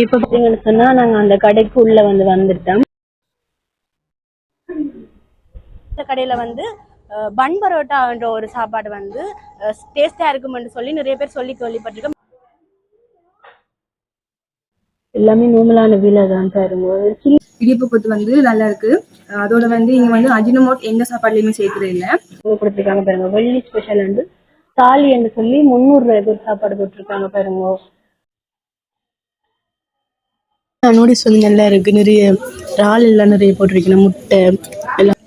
இப்ப பாத்தீங்கன்னு சொன்னா நாங்க அந்த கடைக்கு உள்ள வந்து வந்துட்டோம். இந்த கடையில வந்து பன் பரோட்டான்ற ஒரு சாப்பாடு வந்து டேஸ்டா இருக்கும்னு சொல்லி நிறைய பேர் சொல்லி கேள்விப்பட்டிருக்கோம். எல்லாமே நோமலான விலை தான் பாருங்க இடியப்ப கொத்து வந்து நல்லா இருக்கு. அதோட வந்து இங்க வந்து அஜினமோட் எந்த சாப்பாடுலயுமே சேர்க்கறது இல்ல. கொடுத்துருக்காங்க பாருங்க வெள்ளி ஸ்பெஷல் வந்து தாலி என்று சொல்லி முந்நூறு ரூபாய்க்கு ஒரு சாப்பாடு போட்டிருக்காங்க பாருங்க. நூடில்ஸ் வந்து நல்லா இருக்கு. நிறைய இறால் எல்லாம் நிறைய போட்டிருக்கணும் முட்டை எல்லாம்.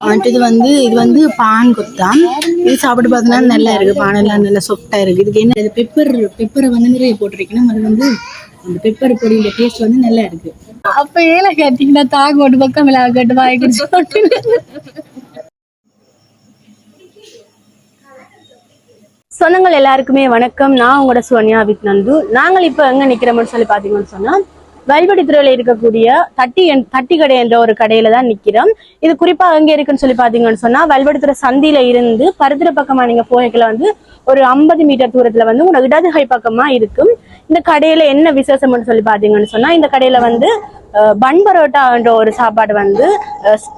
அடுத்தது வந்து இது வந்து பான் கொத்தான் இது சாப்பிட்டு பார்த்தோன்னா நல்லா இருக்கு. பான் எல்லாம் நல்லா சொஃப்டா இருக்கு. இதுக்கு என்ன இது பெப்பர் பெப்பரை வந்து நிறைய போட்டிருக்கணும் அது வந்து அந்த பெப்பர் பொடியோட டேஸ்ட் வந்து நல்லா இருக்கு. அப்ப ஏல கேட்டீங்கன்னா தாங்க ஒரு பக்கம் விழா கட்டு வாய் சொந்தங்கள் எல்லாருக்குமே வணக்கம். நான் உங்களோட சோனியா வித் நந்து. நாங்கள் இப்போ எங்க நிற்கிறோம்னு சொல்லி பார்த்தீங்கன்னு சொன்னா வல்வடித்துறையில இருக்கக்கூடிய தட்டி என்- தட்டி கடை என்ற ஒரு கடையில தான் நிக்கிறோம். இது குறிப்பா எங்க இருக்குன்னு சொல்லி பாத்தீங்கன்னு சொன்னா வல்வடித்துறை சந்தியில இருந்து பருத்திர பக்கமா நீங்க போய்க்கல வந்து ஒரு ஐம்பது மீட்டர் தூரத்துல வந்து உங்களோட இடது கை பக்கமா இருக்கும். இந்த கடையில என்ன விசேஷம்னு சொல்லி பாத்தீங்கன்னு சொன்னா இந்த கடையில வந்து பன் பரோட்டான்ற ஒரு சாப்பாடு வந்து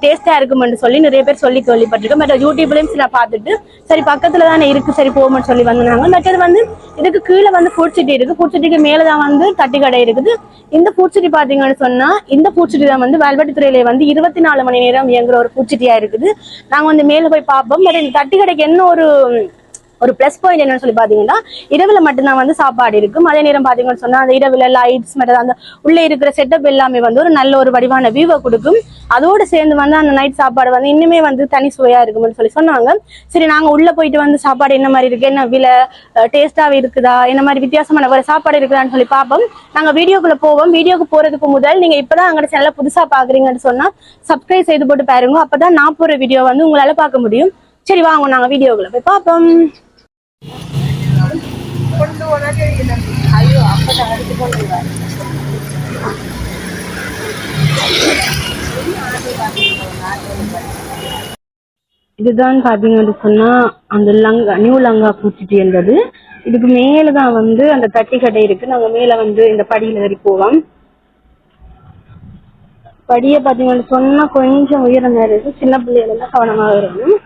டேஸ்டா இருக்குமென்று சொல்லி நிறைய பேர் சொல்லி கேள்விப்பட்டிருக்கேன் மற்ற யூடியூப்லயும் சில பார்த்துட்டு சரி பக்கத்துல தானே இருக்கு சரி போகும்னு சொல்லி வந்தாங்க மற்றது வந்து இதுக்கு கீழே வந்து ஃபுட் சிட்டி இருக்கு. ஃபுட் சிட்டிக்கு மேல தான் வந்து தட்டி கடை இருக்குது. இந்த ஃபுட் சிட்டி பாத்தீங்கன்னு சொன்னா இந்த ஃபுட் சிட்டி தான் வந்து வல்வெட்டித்துறையில வந்து இருபத்தி நாலு மணி நேரம் இயங்குற ஒரு ஃபுட் சிட்டியா இருக்குது. நாங்க வந்து மேல போய் பார்ப்போம். பட் இந்த தட்டி கடைக்கு என்ன ஒரு ஒரு ப்ளஸ் பாயிண்ட் என்னன்னு சொல்லி பாத்தீங்கன்னா இரவுல மட்டும்தான் வந்து சாப்பாடு இருக்கும். அதே நேரம் பாத்தீங்கன்னு சொன்னா அந்த இரவுல லைட்ஸ் மட்டும் அந்த உள்ள இருக்கிற செட்டப் எல்லாமே வந்து ஒரு நல்ல ஒரு வடிவான வியூவை கொடுக்கும். அதோட சேர்ந்து வந்து அந்த நைட் சாப்பாடு வந்து இன்னுமே வந்து தனி சுவையா இருக்கும்னு சொல்லி சொன்னாங்க. சரி நாங்க உள்ள போயிட்டு வந்து சாப்பாடு என்ன மாதிரி இருக்கு என்ன விலை டேஸ்டாவே இருக்குதா என்ன மாதிரி வித்தியாசமான ஒரு சாப்பாடு இருக்குதான்னு சொல்லி பார்ப்போம். நாங்க வீடியோக்குள்ள போவோம். வீடியோக்கு போறதுக்கு முதல் நீங்க இப்பதான் அங்க சேனல புதுசா பாக்குறீங்கன்னு சொன்னா சப்ஸ்கிரைப் செய்து போட்டு பாருங்க. அப்பதான் நான் போற வீடியோ வந்து உங்களால பார்க்க முடியும். சரி வாங்க நாங்க வீடியோக்குள்ள போய் பார்ப்போம். இதுதான் பாத்தீங்கன்னு சொன்னா அந்த லங்கா நியூ லங்கா பூச்சிட்டு என்பது. இதுக்கு மேலதான் வந்து அந்த தட்டி கடை இருக்கு. நாங்க மேல வந்து இந்த படியில ஏறி போவோம். படியை பாத்தீங்கன்னு சொன்னா கொஞ்சம் உயரம் இருக்கு. சின்ன பிள்ளைகள் எல்லாம் கவனமாக இருக்கணும்.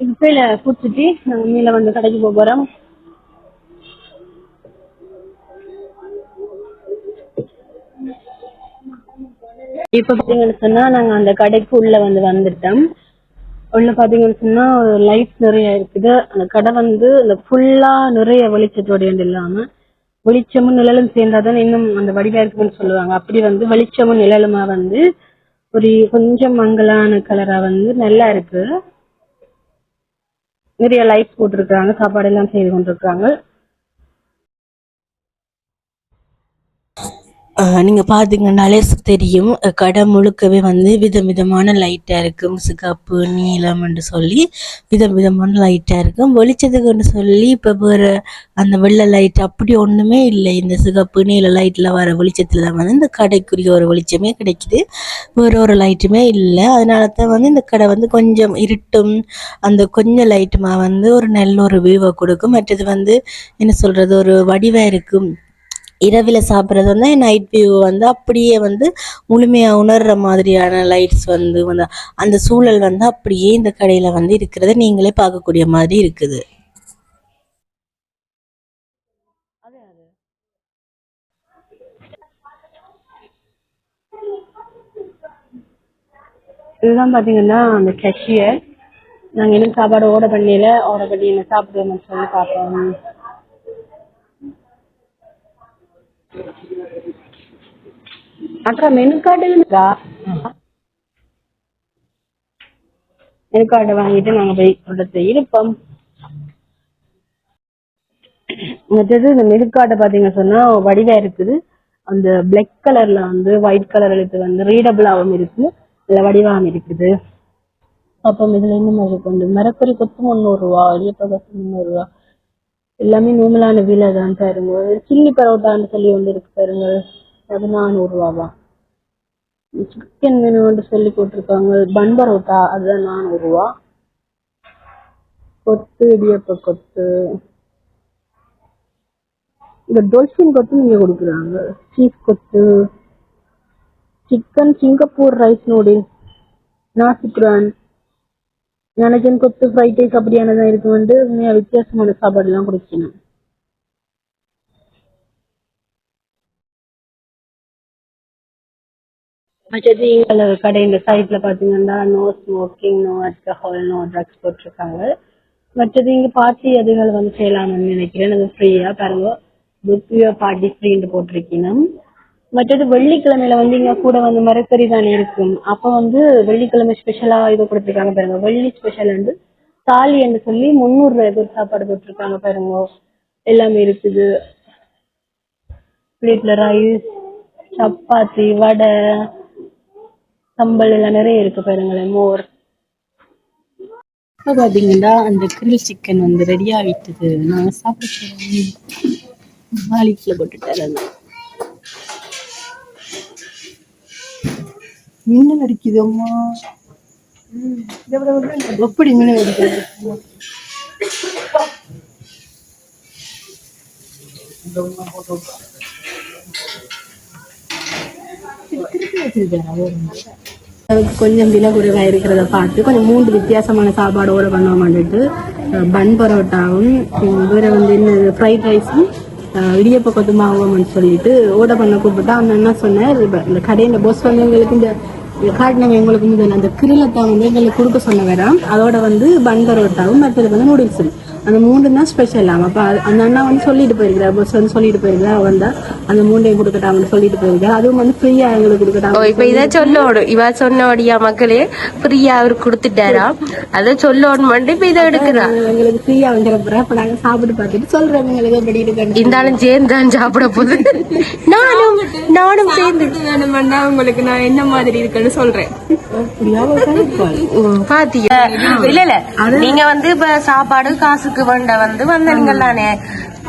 இப்ப குடிச்சிட்டு நாங்க மேல வந்து கடைக்கு போக போறோம். இப்ப பாத்தீங்கன்னு சொன்னா நாங்க அந்த கடைக்கு உள்ள வந்து வந்துட்டோம். உள்ள பாத்தீங்கன்னு சொன்னா லைட் நிறைய இருக்குது. அந்த கடை வந்து அந்த ஃபுல்லா நிறைய வெளிச்சத்தோடைய இல்லாம வெளிச்சமும் நிழலும் சேர்ந்தாதான் இன்னும் அந்த வடிவா இருக்குன்னு சொல்லுவாங்க. அப்படி வந்து வெளிச்சமும் நிழலுமா வந்து ஒரு கொஞ்சம் மங்கலான கலரா வந்து நல்லா இருக்கு. நிறைய லைட்ஸ் போட்டிருக்காங்க சாப்பாடு எல்லாம் செய்து கொண்டிருக்காங்க நீங்கள் பார்த்தீங்கன்னாலே தெரியும். கடை முழுக்கவே வந்து விதவிதமான லைட்டாக இருக்கும் சிகப்பு நீலம்னு சொல்லி விதம் விதமான லைட்டாக இருக்கும் வெளிச்சத்துக்குன்னு சொல்லி இப்போ வேற அந்த வெள்ளை லைட் அப்படி ஒன்றுமே இல்லை. இந்த சிகப்பு நீல லைட்டில் வர வெளிச்சத்தில் தான் வந்து இந்த கடைக்குரிய ஒரு வெளிச்சமே கிடைக்குது. வேறு ஒரு லைட்டுமே இல்லை. அதனால தான் வந்து இந்த கடை வந்து கொஞ்சம் இருட்டும். அந்த கொஞ்சம் லைட்டுமா வந்து ஒரு நல்ல ஒரு வியூவை கொடுக்கும். மற்றது வந்து என்ன சொல்கிறது ஒரு வடிவாக இருக்கும். இரவில் சாப்பிட்றது வந்து நைட் வியூ வந்து அப்படியே வந்து முழுமையாக உணர்கிற மாதிரியான லைட்ஸ் வந்து வந்து அந்த சூழல் வந்து அப்படியே இந்த கடையில் வந்து இருக்கிறத நீங்களே பார்க்கக்கூடிய மாதிரி இருக்குது. இதுதான் பார்த்தீங்கன்னா அந்த கேஷியர் நாங்கள் இன்னும் சாப்பாடு ஓட பண்ணியில் ஓட பண்ணி என்ன சாப்பிடுவோம்னு சொல்லி பார்ப்போம். அக்கா மெனு కార్డు ఉందా மெனு கார்டு வாங்கிட்டு நாங்க போய் கொடுத்து இருப்போம். மற்றது இந்த மெனு கார்டை பாத்தீங்க சொன்னா வடிவா இருக்குது. அந்த பிளாக் கலர்ல வந்து ஒயிட் கலர் எழுத்து வந்து ரீடபிளாவும் இருக்கு. இல்ல வடிவாகவும் இருக்குது. அப்போ இதுல என்ன மாதிரி கொண்டு மரக்கறி கொத்து முந்நூறுரூவா இடியப்ப கொத்து முந்நூறுரூவா எல்லாமே நூமலான விலை தான் பாருங்க. சில்லி பரோட்டான்னு சொல்லி ஒன்று இருக்கு பாருங்க. அது நானூறுரூவாவா சிக்கன் வேணும்னு சொல்லி போட்டிருக்காங்க. பன் பரோட்டா அதுதான் நானூறுரூவா கொத்து இடியப்ப கொத்து. இந்த டொல்ஃபின் கொத்து நீங்க கொடுக்குறாங்க. Cheese kottu. Chicken Singapore rice noodles நாசிக்ரான் நினைச்சன் கொத்து ஃப்ரைட் ரைஸ் அப்படியானதான் இருக்கு வந்து உண்மையா வித்தியாசமான சாப்பாடுலாம் கொடுக்கணும் மற்றது எங்களோட கடை இந்த சைட்ல பாத்தீங்கன்னா no smoking no alcohol no drugs போட்டிருக்காங்க. மற்றது இங்க பார்ட்டி அதுகள் வந்து செய்யலாம்னு நினைக்கிறேன். அது ஃப்ரீயா பாருங்க. புத்தியோ பார்ட்டி ஃப்ரீன்னு போட்டிருக்கணும் மற்றது வெள்ளிக்கிழமையில வந்து இங்க கூட வந்து மரக்கறி தான் இருக்கும். அப்ப வந்து வெள்ளிக்கிழமை ஸ்பெஷலா இது கொடுத்துருக்காங்க பாருங்க. வெள்ளி ஸ்பெஷல் வந்து தாலி என்று சொல்லி முந்நூறு ரூபாய்க்கு ஒரு சாப்பாடு போட்டிருக்காங்க பாருங்க. எல்லாமே இருக்குது. பிளேட்ல ரைஸ் சப்பாத்தி வடை சம்பல் எல்லாம் நிறைய இருக்கு பாருங்களேன் மோர். இப்போ பார்த்தீங்கன்னா அந்த கிரில் சிக்கன் வந்து ரெடி நாங்கள் நான் சாப்பிட்டு நாளைக்குள்ள போட்டுட்டாரு மின்னல் அடிக்குது அம்மா. எப்படி மின்னல் அடிக்குது? கொஞ்சம் விலை குறைவாக இருக்கிறத பார்த்து கொஞ்சம் மூன்று வித்தியாசமான சாப்பாடோட பண்ணுவோம்னுட்டு பன் பரோட்டாவும் வேற வந்து என்ன ஃப்ரைட் ரைஸும் இடியப்ப கொத்துமாவும் சொல்லிட்டு ஓட பண்ண கூப்பிட்டா அந்த என்ன சொன்னார் இந்த கடையில் போஸ் வந்து எங்களுக்கு இந்த காட்டினவங்க எங்களுக்கு முதல்ல அந்த கிரிலத்தை வந்து எங்களுக்கு கொடுக்க சொன்ன வேறாம் அதோட வந்து பன் பரோட்டாவும் மற்றது வந்து நூடுல்ஸும். அந்த மூணு தான் ஸ்பெஷல் ஆகும் அப்போ அந்த அண்ணா வந்து சொல்லிட்டு போயிருக்கிறார். பஸ் வந்து சொல்லிட்டு போயிருக்கிறார். வந்தா அந்த மூண்டையும் கொடுக்கட்டாம்னு சொல்லிட்டு போயிருக்காரு அதுவும் வந்து ஃப்ரீயா எங்களுக்கு ஓ கொடுக்கட்டாம் இப்ப இத சொல்லோடும் இவ சொன்னபடியா மக்களே? ஃப்ரீயா அவர் கொடுத்துட்டாராம் அத சொல்லோடும் மட்டும் இப்ப இதை எடுக்கிறா எங்களுக்கு ஃப்ரீயா வந்துடுறப்ப அப்ப நாங்க சாப்பிட்டு பார்த்துட்டு சொல்றோம். எங்களுக்கு எப்படி இருக்கு இருந்தாலும் சேர்ந்தான் சாப்பிட போகுது. நானும் நானும் சேர்ந்து. வேணுமெண்டா உங்களுக்கு நான் என்ன மாதிரி இருக்குன்னு சொல்றேன். பாத்தியா? இல்ல இல்ல. நீங்க வந்து இப்ப சாப்பாடு காசுக்கு வண்ட வந்து வந்தீங்க தானே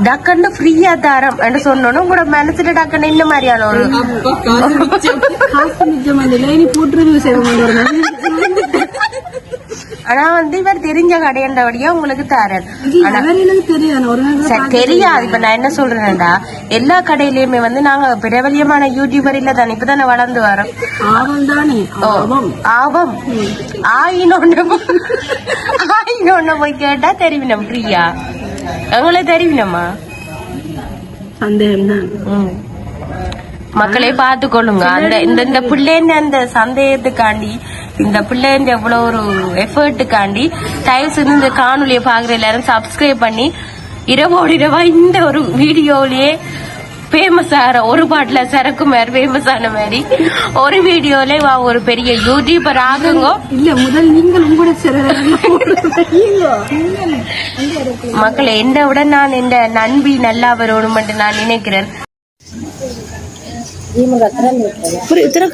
டக்குன்னு ஃப்ரீயா தரம் என்று சொன்னோன்னு உங்களோட மனசுல டக்குன்னு இந்த மாதிரியான ஒரு காசு மிச்சம் வந்து இனி போட்டுருது செய்வோம் ஆனா வந்து இவர் தெரிஞ்ச கடையண்டபடியா உங்களுக்கு தரேன். தெரியாது? இப்ப நான் என்ன சொல்றேன்டா எல்லா கடையிலயுமே வந்து நாங்க பிரபலியமான யூடியூபர் இல்ல தானே இப்பதானே வளர்ந்து வரோம். ஆவம் ஆயினொன்னு ஆயினொன்னு போய் கேட்டா தெரிவினம் பிரியா. எங்களை தெரிவினம்மா சந்தேகம். மக்களே பார்த்து கொள்ளுங்க அந்த இந்த பிள்ளைங்க அந்த சந்தேகத்துக்காண்டி இந்த பிள்ளைங்க எவ்வளவு ஒரு எஃபர்ட்டுக்காண்டி தயவு செஞ்சு இந்த காணொலியை பாக்குற எல்லாரும் சப்ஸ்கிரைப் பண்ணி இரவோடு இரவா இந்த ஒரு வீடியோலயே ஃபேமஸ் ஆகிற ஒரு பாட்டுல சரக்கு மாதிரி ஃபேமஸ் ஆன மாதிரி ஒரு வீடியோல வா ஒரு பெரிய யூடியூபர் ஆகுங்க. இல்ல முதல் நீங்கள் உங்களோட மக்களை என்னை விட நான் இந்த நண்பி நல்லா வரணும் நான் நினைக்கிறேன்.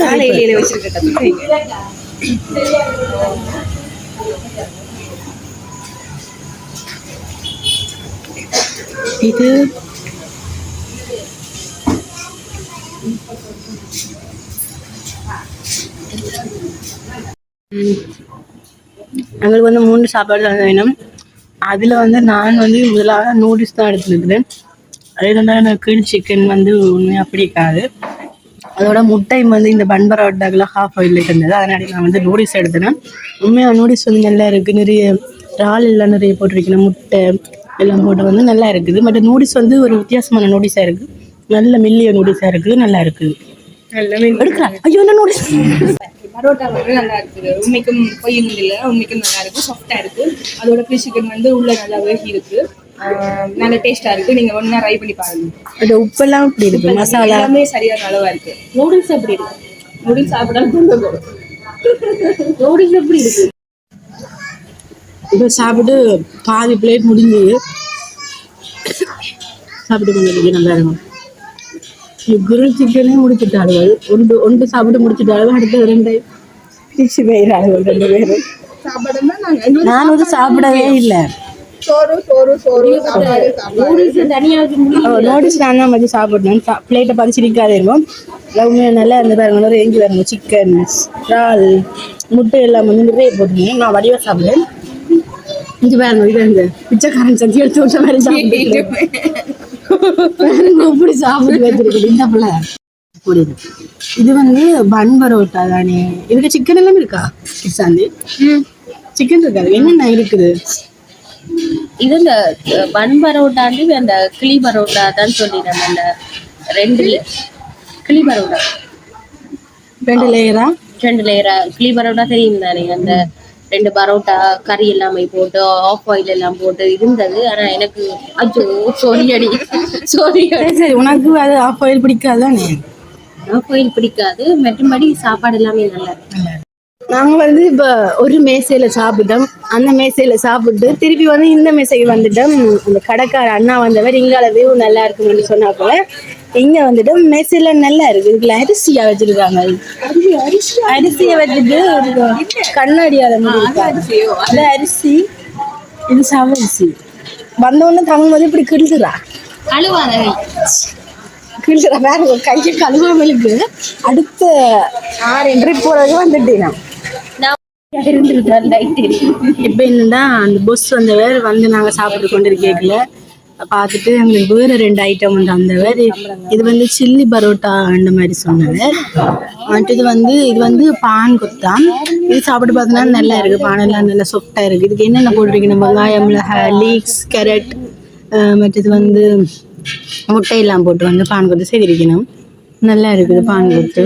காலையில வச்சிருக்கேன் இது எங்களுக்கு வந்து மூணு சாப்பாடு தான் வேணும் அதில் வந்து நான் வந்து முதலாக நூடுல்ஸ் தான் எடுத்துருக்குறேன் அதே தான் எனக்கு சிக்கன் வந்து உண்மையாக பிடிக்காது அதோட முட்டை வந்து இந்த பன் பரோட்டாக்கெல்லாம் ஹாஃப் ஆயில் இருந்தது. அதனால நான் வந்து நூடுல்ஸ் எடுத்தேன். உண்மையாக நூடுல்ஸ் வந்து நல்லா இருக்குது நிறைய இறால் எல்லாம் நிறைய போட்டிருக்கணும். முட்டை எல்லாம் போட்டு வந்து நல்லா இருக்குது. பட் நூடுல்ஸ் வந்து ஒரு வித்தியாசமான நூடுல்ஸாக இருக்குது நல்ல மெல்லிய நூடுல்ஸாக இருக்குது. நல்லா இருக்குது. ஐயோ என்ன நூடுல்ஸ் பரோட்டா வந்து நல்லா இருக்குது. உண்மைக்கும் பொய்யும் இல்லை உண்மைக்கும் நல்லா இருக்கு. சாஃப்டா இருக்கு. அதோட ஃபிஷ் சிக்கன் வந்து உள்ள நல்லா வேகி இருக்கு. ஆஹ் நல்ல டேஸ்டா இருக்கு. நீங்க ஒண்ணா ட்ரை பண்ணி பாருங்க. உப்பெல்லாம் இப்படி இருக்கு. மசாலா. எல்லாமே சரியான அளவா இருக்கு. நூடுல்ஸ் எப்படி இருக்கு. நூடுல்ஸ் சாப்பிடாம நூடுல்ஸ் எப்படி இருக்கு? இப்போ சாப்பிட்டு பாதி பிளேட் முடிஞ்சது. சாப்பிட்டு கொஞ்சம் நல்லா இருக்கும். குரில் சிக்கனே முடிச்சுட்டாளுகள் ஒன்று ஒன்று சாப்பிட்டு முடிச்சுட்டாளுகள் அடுத்த ரெண்டு பிரிச்சு போயிடாளுகள் ரெண்டு பேரும் சாப்பாடுன்னா நாங்க எங்களுக்கு நான் வந்து சாப்பிடவே இல்லை. சோறு சோறு சோறு சாப்பாடு சாப்பாடு. நோட்டீஸ் நான் தான் மதியம் சாப்பிடணும். பிளேட்டை இருக்கும் உண்மையாக நல்லா இருந்து பாருங்க எஞ்சி பாருங்க சிக்கன் இறால் முட்டை எல்லாம் வந்து நிறைய போட்டுருங்க நான் வடிவா சாப்பிடுவேன் இங்க பாருங்க இது இந்த பிச்சைக்காரன் எடுத்து விட்ட மாதிரி சாப்பிட்டு பாருங்க எப்படி சாப்பிட்டு வச்சிருக்குது இந்த பிள்ளை. புரியுது இது வந்து பன் பரோட்டா தானே. இதுக்கு சிக்கன் எல்லாம் இருக்கா? கிசாந்தி சிக்கன் இருக்காது. என்னென்ன இருக்குது? இது இந்த பன் பரோட்டாண்டு அந்த கிளி பரோட்டா தான் சொல்லிடுறேன் அந்த ரெண்டு கிளி பரோட்டா. ரெண்டு லேயரா? ரெண்டு லேயரா. கிளி பரோட்டா தெரியும் தானே அந்த ரெண்டு பரோட்டா கறி எல்லாமே போட்டு ஆஃப் ஆயில் எல்லாம் போட்டு இருந்தது. ஆனா எனக்கு அச்சோ சொரியடி சொரியடி சரி சரி உனக்கு அது ஆஃப் ஆயில் பிடிக்காது தானே ஆஃப் ஆயில் பிடிக்காது மற்றபடி சாப்பாடு எல்லாமே நல்லா இருக்கு. நாங்க வந்து இப்ப ஒரு மேசையில சாப்பிட்டோம். அந்த மேசையில சாப்பிட்டு திருப்பி வந்து இந்த மேசைக்கு வந்துட்டோம். அந்த கடைக்கார அண்ணா வந்தவர் இங்கால வியூ நல்லா இருக்குன்னு சொன்னா போல இங்க வந்துட்டு மேசையில நல்லா இருக்கு. இதுல அரிசியா வச்சிருக்காங்க. அரிசியை? வச்சுட்டு கண்ணாடியால. அது அரிசி இது சவரிசி வந்தவொடனே தமிழ் வந்து இப்படி கிழிச்சுறா அழுவாத கிழிச்சுறா வேற கையை கழுவாமலுக்கு அடுத்த ஆறு ட்ரிப் போறது வந்துட்டேன் நான். இப்போ என்னன்னா அந்த பொஸ் வந்தவர் வந்து நாங்கள் சாப்பிட்டு கொண்டு கேட்கல பார்த்துட்டு எங்களுக்கு வேறு ரெண்டு ஐட்டம் வந்து வந்தவர் இது வந்து சில்லி பரோட்டா அந்த மாதிரி சொன்னவர் மற்றது வந்து இது வந்து பான் கொத்தான் இது சாப்பிட்டு பார்த்தோன்னா நல்லா இருக்குது பானெல்லாம் நல்லா சொஃப்டாக இருக்குது இதுக்கு என்னென்ன போட்டிருக்கீங்க? வெங்காயம் மிளகாய் லீக்ஸ் கேரட் மற்றது வந்து முட்டையெல்லாம் போட்டு வந்து பான் கொத்து செய்திருக்கணும். நல்லா இருக்குது பான் கொத்து.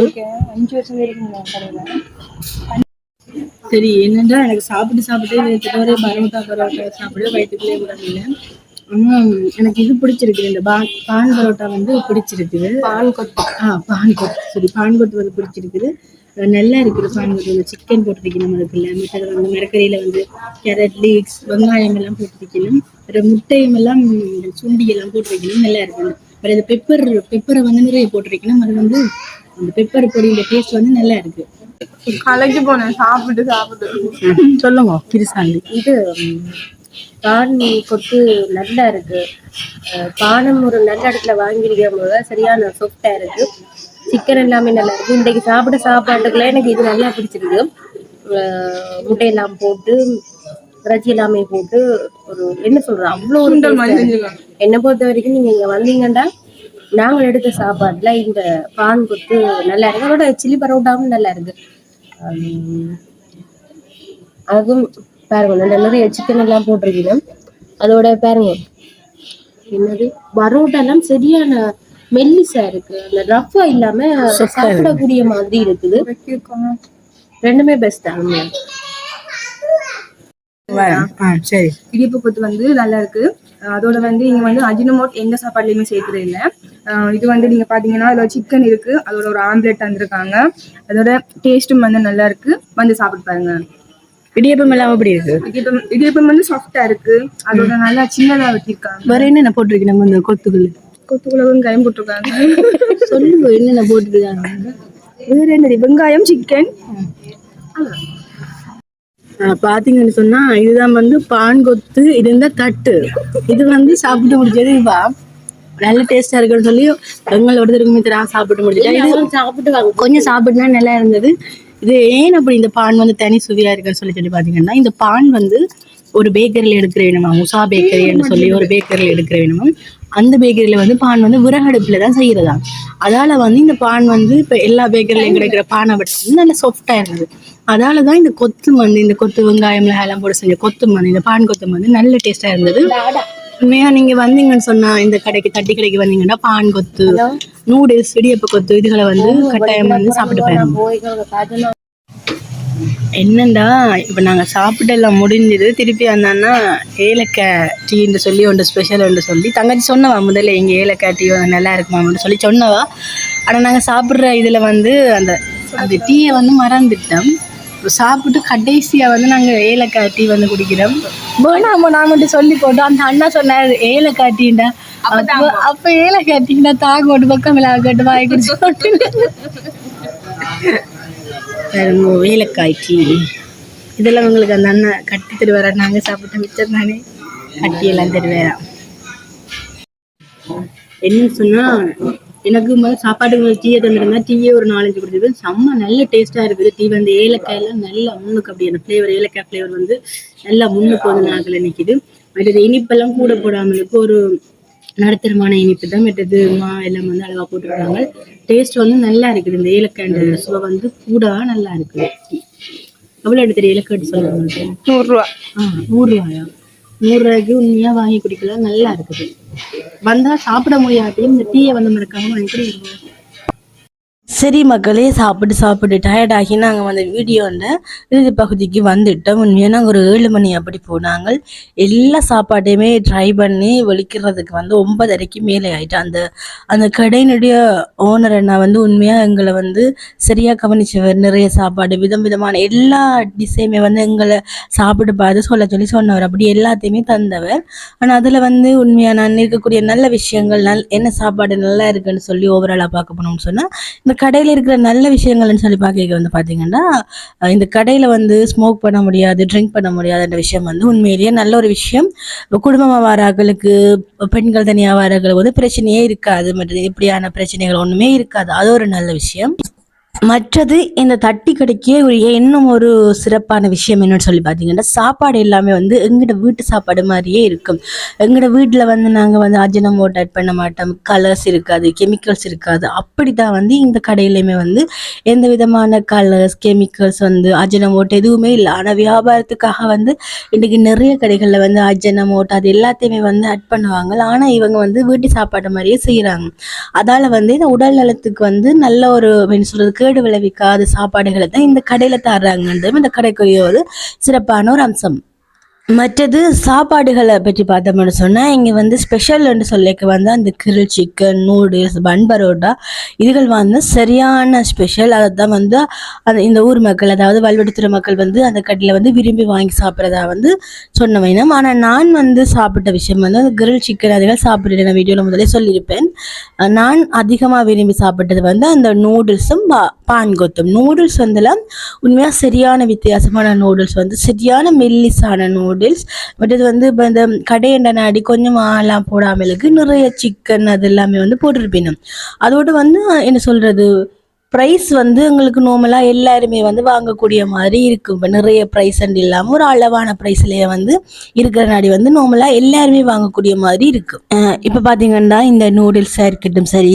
சரி என்னன்னா எனக்கு சாப்பிட்டு சாப்பிட்டு கிட்ட ஒரு பரோட்டா பரோட்டா சாப்பிட வயிற்றுக்குள்ளே விடல ஆனால் எனக்கு இது பிடிச்சிருக்கு இந்த பான் பான் பரோட்டா வந்து பிடிச்சிருக்குது. பான் கொத்து. ஆ பான் கொத்து. சரி பான் கொத்து வந்து பிடிச்சிருக்குது. நல்லா இருக்குது பான் கொத்து. வந்து சிக்கன் போட்டிருக்கணும் அதுக்குள்ள. மற்றது வந்து மரக்கறியில் வந்து கேரட் லீக்ஸ் வெங்காயம் எல்லாம் போட்டிருக்கணும் அப்புறம் முட்டையும் எல்லாம் சுண்டி எல்லாம் போட்டிருக்கணும் நல்லா இருக்குது அப்புறம் இந்த பெப்பர் பெப்பரை வந்து நிறைய போட்டிருக்கணும் அது வந்து அந்த பெப்பர் பொடியோட டேஸ்ட் வந்து நல்லா இருக்குது கலைக்கு போனேன் சாப்பிட்டு சாப்பிட்டு. சொல்லுங்க கிருசாந்தி இது பான் கொத்து நல்லா இருக்கு. பானம் ஒரு நல்ல இடத்துல வாங்கியிருக்கும் போது சரியான சொஃப்டா இருக்கு. சிக்கன் எல்லாமே நல்லா இருக்கு. இன்றைக்கு சாப்பிட சாப்பாட்டுக்குள்ள எனக்கு இது நல்லா பிடிச்சிருக்கு. முட்டையெல்லாம் போட்டு இறைச்சி எல்லாமே போட்டு ஒரு என்ன சொல்றேன் அவ்வளோ ஒரு சுண்டல் taste ஆ மாதிரி இருக்கு. செஞ்சுருக்காங்க. என்னை பொறுத்த வரைக்கும் நீங்க இங்க வந்தீங்கன்னா நாங்கள் எடுத்த சாப்பாட்டுல இந்த பான் கொத்து நல்லா இருக்கு. அதோட சில்லி பரோட்டாவும் நல்லா இருக்கு. அதுவும் பாருங்க நல்ல நிறைய சிக்கன் எல்லாம் போட்டிருக்கீங்க அதோட பாருங்க. என்னது? பரோட்டா எல்லாம் சரியான மெல்லிசா இருக்கு. அந்த ரஃபா இல்லாம சாப்பிடக்கூடிய மாதிரி இருக்குது. ரெண்டுமே பெஸ்ட் உண்மையா வரேன் ஆ சரி. இடியப்ப கொத்து வந்து நல்லா இருக்கு. அதோட வந்து நீங்க வந்து அஜினமோட் எந்த சாப்பாடுலயுமே சேர்க்கறது இல்ல. இது வந்து நீங்க பாத்தீங்கன்னா அதுல சிக்கன் இருக்கு. அதோட ஒரு ஆம்லெட் தந்திருக்காங்க. அதோட டேஸ்ட்டும் வந்து நல்லா இருக்கு வந்து சாப்பிட்டு பாருங்க. இடியப்பம் எல்லாம் எப்படி இருக்கு? இடியப்பம் இடியப்பம் வந்து சாஃப்டா இருக்கு. அதோட நல்லா சின்னதா வெட்டியிருக்காங்க வேற என்னென்ன போட்டிருக்கு நம்ம இந்த கொத்துக்குள்ள கொத்துக்குள்ள வெங்காயம் போட்டிருக்காங்க. சொல்லுங்க என்னென்ன போட்டிருக்காங்க? வேற என்னது வெங்காயம் சிக்கன் பாத்தீங்கன்னு சொன்னா இதுதான் வந்து பான் கொத்து இது இந்த தட்டு. இது வந்து சாப்பிட்டு முடிச்சது நல்ல டேஸ்டா இருக்குன்னு சொல்லி எங்களை ஒருத்தருக்குமே தெரியாம சாப்பிட்டு முடிச்சிட்டா இது சாப்பிட்டு வாங்க கொஞ்சம் சாப்பிட்டுனா நல்லா இருந்தது. இது ஏன் அப்படி இந்த பான் வந்து தனி சுவையா இருக்குன்னு சொல்லி சொல்லி பாத்தீங்கன்னா இந்த பான் வந்து ஒரு பேக்கரியில் எடுக்கிற வேணுமா? உஷா பேக்கரின்னு சொல்லி ஒரு பேக்கரியில் எடுக்கிற வேணுமா? அந்த பேக்கரியில் வந்து பான் வந்து விறகடுப்புல தான் செய்யறதா அதால வந்து இந்த பான் வந்து இப்போ எல்லா பேக்கரிலையும் கிடைக்கிற பானை விட வந்து நல்ல சாஃப்டா இருந்தது. அதால தான் இந்த கொத்து வந்து இந்த கொத்து வெங்காயம் எல்லாம் போட்டு செஞ்ச கொத்து வந்து இந்த பான் கொத்து வந்து நல்ல டேஸ்டா இருந்தது. உண்மையா நீங்க வந்தீங்கன்னு சொன்னா இந்த கடைக்கு தட்டி கடைக்கு வந்தீங்கன்னா பான் கொத்து நூடுல்ஸ் இடியப்ப கொத்து இதுகளை வந்து கட்டாயம் வந்து சாப்பிட்டு பாருங்க. என்னண்டா? இப்போ நாங்கள் சாப்பிட்டு எல்லாம் முடிஞ்சது. திருப்பி வந்தான்னா ஏலக்காய் டீன்னு சொல்லி ஒன்று ஸ்பெஷல் ஒன்று சொல்லி தங்கச்சி சொன்னவா முதல்ல எங்கள் ஏலக்காய் டீ நல்லா இருக்குமான்னு சொல்லி சொன்னவா. ஆனால் நாங்கள் சாப்பிட்ற இதில் வந்து அந்த அந்த டீயை வந்து மறந்துட்டோம். சாப்பிட்டு கடைசியாக வந்து நாங்கள் ஏலக்காய் டீ வந்து குடிக்கிறோம். வேணாமா நான் மட்டும் சொல்லி போட்டோம் அந்த அண்ணா சொன்னார் ஏலக்காய் டீண்டா. அப்போ அப்போ ஏலக்காய் டீண்டா தாங்க ஒரு பக்கம் விழா கட்டு வாங்கி குடிச்சு பாருங்க, ஏலக்காய் டீ. இதெல்லாம் உங்களுக்கு அந்த அண்ணன் கட்டி தருவாரா? நாங்க சாப்பிட்ட மிச்சம் தானே? கட்டி எல்லாம் தருவாரா? என்ன சொன்னா எனக்கு முதல்ல சாப்பாட்டுக்கு டீயை தந்துருந்தா டீயே ஒரு நாலஞ்சு கொடுத்துருக்கு. செம்ம நல்ல டேஸ்ட்டாக இருக்குது. டீ வந்து ஏலக்காயெல்லாம் நல்லா முன்னுக்கு அப்படி அந்த ஃப்ளேவர் ஏலக்காய் ஃப்ளேவர் வந்து நல்லா முன்னுக்கு வந்து நாக்கில் நிக்குது. மற்றது இனிப்பெல்லாம் கூட போடாமலுக்கு ஒரு நடுத்தரமான இனிப்பு தான். மற்றது மா எல்லாம் வந்து அளவா போட்டுருக்காங்க. டேஸ்ட் வந்து நல்லா இருக்குது. இந்த ஏலக்காய் சுவை வந்து கூட நல்லா இருக்குது. எவ்வளோ எடுத்துரு? ஏலக்காய் சொல்லுங்க நூறுரூவா. ஆ நூறுரூவாயா? நூறுரூவாய்க்கு உண்மையா வாங்கி குடிக்கலாம். நல்லா இருக்குது. வந்தா சாப்பிட முடியாட்டியும் இந்த டீயை வந்து மறக்காம வாங்கி குடிக்கணும் சரி மக்களே சாப்பிட்டு சாப்பிட்டு டயர்ட் ஆகி நாங்கள் வந்து வீடியோவில் இறுதி பகுதிக்கு வந்துட்டோம். உண்மையாக நாங்கள் ஒரு ஏழு மணி அப்படி போனாங்க. எல்லா சாப்பாட்டையுமே ட்ரை பண்ணி ஒழிக்கிறதுக்கு வந்து ஒன்பதரைக்கு மேலே ஆயிட்டு அந்த அந்த கடையினுடைய ஓனர் அண்ணா வந்து உண்மையாக எங்களை வந்து சரியாக கவனிச்சவர். நிறைய சாப்பாடு விதம் விதமான எல்லா டிசைனுமே வந்து எங்களை சாப்பிட்டு பார்த்து சொல்ல சொல்லி சொன்னவர். அப்படி எல்லாத்தையுமே தந்தவர். ஆனால் அதில் வந்து உண்மையாக நான் இருக்கக்கூடிய நல்ல விஷயங்கள் நல் என்ன சாப்பாடு நல்லா இருக்குன்னு சொல்லி ஓவராலாக பார்க்க போனோம்னு சொன்னால் இந்த கடையில் இருக்கிற நல்ல விஷயங்கள்னு சொல்லி பார்க்க வந்து பார்த்தீங்கன்னா இந்த கடையில் வந்து ஸ்மோக் பண்ண முடியாது ட்ரிங்க் பண்ண முடியாதுன்ற விஷயம் வந்து உண்மையிலேயே நல்ல ஒரு விஷயம். குடும்பமாக வாராக்களுக்கு பெண்கள் தனியாக வாராக்களுக்கு வந்து பிரச்சனையே இருக்காது. மற்ற இப்படியான பிரச்சனைகள் ஒன்றுமே இருக்காது. அது ஒரு நல்ல விஷயம். மற்றது இந்த தட்டி கடைக்கே உரிய இன்னும் ஒரு சிறப்பான விஷயம் என்னன்னு சொல்லி பார்த்தீங்கன்னா சாப்பாடு எல்லாமே வந்து எங்கட வீட்டு சாப்பாடு மாதிரியே இருக்கும். எங்கட வீட்டில் வந்து நாங்கள் வந்து அஜினமோட் ஆட் பண்ண மாட்டோம். கலர்ஸ் இருக்காது கெமிக்கல்ஸ் இருக்காது. அப்படி தான் வந்து இந்த கடையிலையுமே வந்து எந்த விதமான கலர்ஸ் கெமிக்கல்ஸ் வந்து அஜினமோட் எதுவுமே இல்லை. ஆனால் வியாபாரத்துக்காக வந்து இன்றைக்கி நிறைய கடைகளில் வந்து அஜினமோட் அது எல்லாத்தையுமே வந்து ஆட் பண்ணுவாங்க. ஆனால் இவங்க வந்து வீட்டு சாப்பாடு மாதிரியே செய்கிறாங்க அதால் வந்து இந்த உடல் நலத்துக்கு வந்து நல்ல ஒரு என்ன சொல்கிறதுக்கு கேடு விளைவிக்காத சாப்பாடுகளை தான் இந்த கடையில் தர்றாங்கன்றதும் இந்த கடைக்குரிய ஒரு சிறப்பான ஒரு அம்சம். மற்றது சாப்பாடுகளை பற்றி பார்த்தோம்னு சொன்னால் இங்கே வந்து ஸ்பெஷல்னு சொல்லிக்க வந்து அந்த grill chicken noodles bun parotta இதுகள் வந்து சரியான ஸ்பெஷல் அதை தான் வந்து அந்த இந்த ஊர் மக்கள் அதாவது வல்வெடுத்துறை மக்கள் வந்து அந்த கடையில் வந்து விரும்பி வாங்கி சாப்பிட்றதா வந்து சொன்ன வேணும் ஆனால் நான் வந்து சாப்பிட்ட விஷயம் வந்து அந்த கிரில் சிக்கன் அதுகள் சாப்பிட்டு நான் வீடியோவில் முதலே சொல்லியிருப்பேன். நான் அதிகமாக விரும்பி சாப்பிட்டது வந்து அந்த நூடுல்ஸும் பான் கொத்தும். நூடுல்ஸ் வந்துலாம் உண்மையாக சரியான வித்தியாசமான நூடுல்ஸ் வந்து சரியான மெல்லிசான நூடுல்ஸ் பட் இது வந்து இப்போ இந்த கடையண்ட நாடி கொஞ்சம் எல்லாம் போடாமலுக்கு நிறைய சிக்கன் அது எல்லாமே வந்து போட்டிருப்பீங்க அதோட வந்து என்ன சொல்றது? ப்ரைஸ் வந்து எங்களுக்கு நார்மலாக எல்லாருமே வந்து வாங்கக்கூடிய மாதிரி இருக்கும். இப்போ நிறைய ப்ரைஸ் அண்ட் இல்லாமல் ஒரு அளவான ப்ரைஸ்லேயே வந்து இருக்கிற நாடி வந்து நார்மலாக எல்லாருமே வாங்கக்கூடிய மாதிரி இருக்கும். இப்போ பார்த்தீங்கன்னா இந்த நூடுல்ஸாக இருக்கட்டும் சரி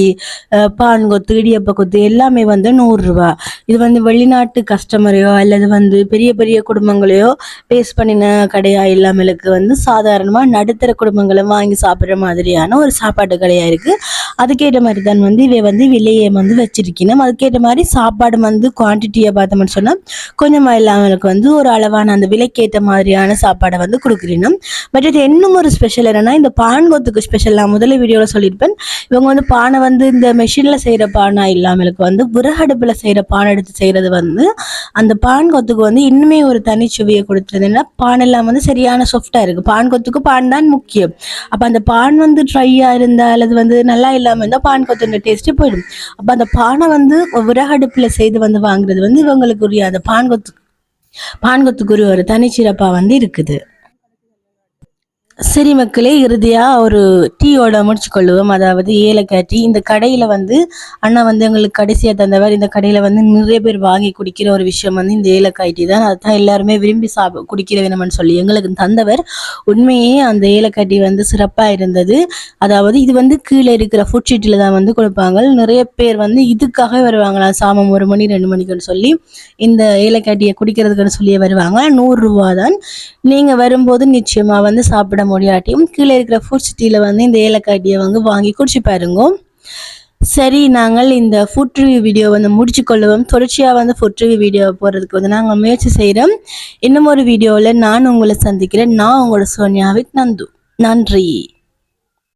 பான் கொத்து இடியப்ப கொத்து எல்லாமே வந்து நூறுரூவா இது வந்து வெளிநாட்டு கஸ்டமரையோ அல்லது வந்து பெரிய பெரிய குடும்பங்களையோ பேஸ் பண்ணின கடையா இல்லாமலுக்கு வந்து சாதாரணமாக நடுத்தர குடும்பங்களும் வாங்கி சாப்பிட்ற மாதிரியான ஒரு சாப்பாட்டு கடையாக இருக்குது அதுக்கேற்ற மாதிரி தான் வந்து இவை வந்து விலையை வந்து வச்சிருக்கணும். அதுக்கேற்ற மாதிரி சாப்பாடு வந்து குவான்டிட்டியை பார்த்தோம்னு சொன்னால் கொஞ்சமாக இல்லாமலுக்கு வந்து ஒரு அளவான அந்த விலைக்கேற்ற மாதிரியான சாப்பாடை வந்து கொடுக்குறீங்க பட் இது இன்னும் ஒரு ஸ்பெஷல் என்னென்னா இந்த பான்கொத்துக்கு ஸ்பெஷல் நான் முதல்ல வீடியோவில் சொல்லியிருப்பேன். இவங்க வந்து பானை வந்து இந்த மெஷினில் செய்கிற பானை இல்லாமலுக்கு வந்து விறகடுப்பில் செய்கிற பானை எடுத்து செய்கிறது வந்து அந்த பான் கொத்துக்கு வந்து இன்னுமே ஒரு தனிச்சுவையை கொடுத்துருதுன்னா பான் எல்லாம் வந்து சரியான சாஃப்டாக இருக்குது பான்கொத்துக்கு பான் தான் முக்கியம். அப்போ அந்த பான் வந்து ட்ரையாக இருந்தால் அல்லது வந்து நல்லா இல்லாமல் இருந்தால் பான் டேஸ்ட்டு போயிடும். அப்போ அந்த பானை வந்து விறகடுப்பில் செய்து வந்து வாங்குறது வந்து இவங்களுக்கு உரிய அந்த பான்கொத்து பான்கொத்துக்குரிய பான் கொத்துக்குரிய ஒரு தனிச்சிறப்பாக வந்து இருக்குது. சரி மக்களே இறுதியாக ஒரு டீயோட முடிச்சுக்கொள்ளுவோம். அதாவது ஏலக்காய் டீ இந்த கடையில் வந்து அண்ணா வந்து எங்களுக்கு கடைசியாக தந்தவர். இந்த கடையில் வந்து நிறைய பேர் வாங்கி குடிக்கிற ஒரு விஷயம் வந்து இந்த ஏலக்காய் டீ தான். அதுதான் எல்லாருமே விரும்பி சாப் குடிக்கிற வேணும்னு சொல்லி எங்களுக்கு தந்தவர். உண்மையே அந்த ஏலக்காய் டீ வந்து சிறப்பாக இருந்தது. அதாவது இது வந்து கீழே இருக்கிற ஃபுட் ஷீட்டில் தான் வந்து கொடுப்பாங்க. நிறைய பேர் வந்து இதுக்காக வருவாங்களாம் சாமம் ஒரு மணி ரெண்டு மணிக்குன்னு சொல்லி இந்த ஏலக்காய் டீயை குடிக்கிறதுக்குன்னு சொல்லியே வருவாங்க. நூறுரூவா தான். நீங்கள் வரும்போது நிச்சயமாக வந்து சாப்பிட முடியாட்டியும் கீழே இருக்கிற ஃபுட் சிட்டியில் வந்து இந்த ஏலக்காய் டீயை வந்து வாங்கி குடிச்சு பாருங்க. சரி நாங்கள் இந்த ஃபுட் ரிவ்யூ வீடியோ வந்து முடிச்சு கொள்ளுவோம். தொடர்ச்சியாக வந்து ஃபுட் ரிவ்யூ வீடியோ போடுறதுக்கு வந்து நாங்கள் முயற்சி செய்கிறோம் இன்னும் ஒரு வீடியோவில் நான் உங்களை சந்திக்கிறேன். நான் உங்களோட சோனியாவித் நந்து. நன்றி.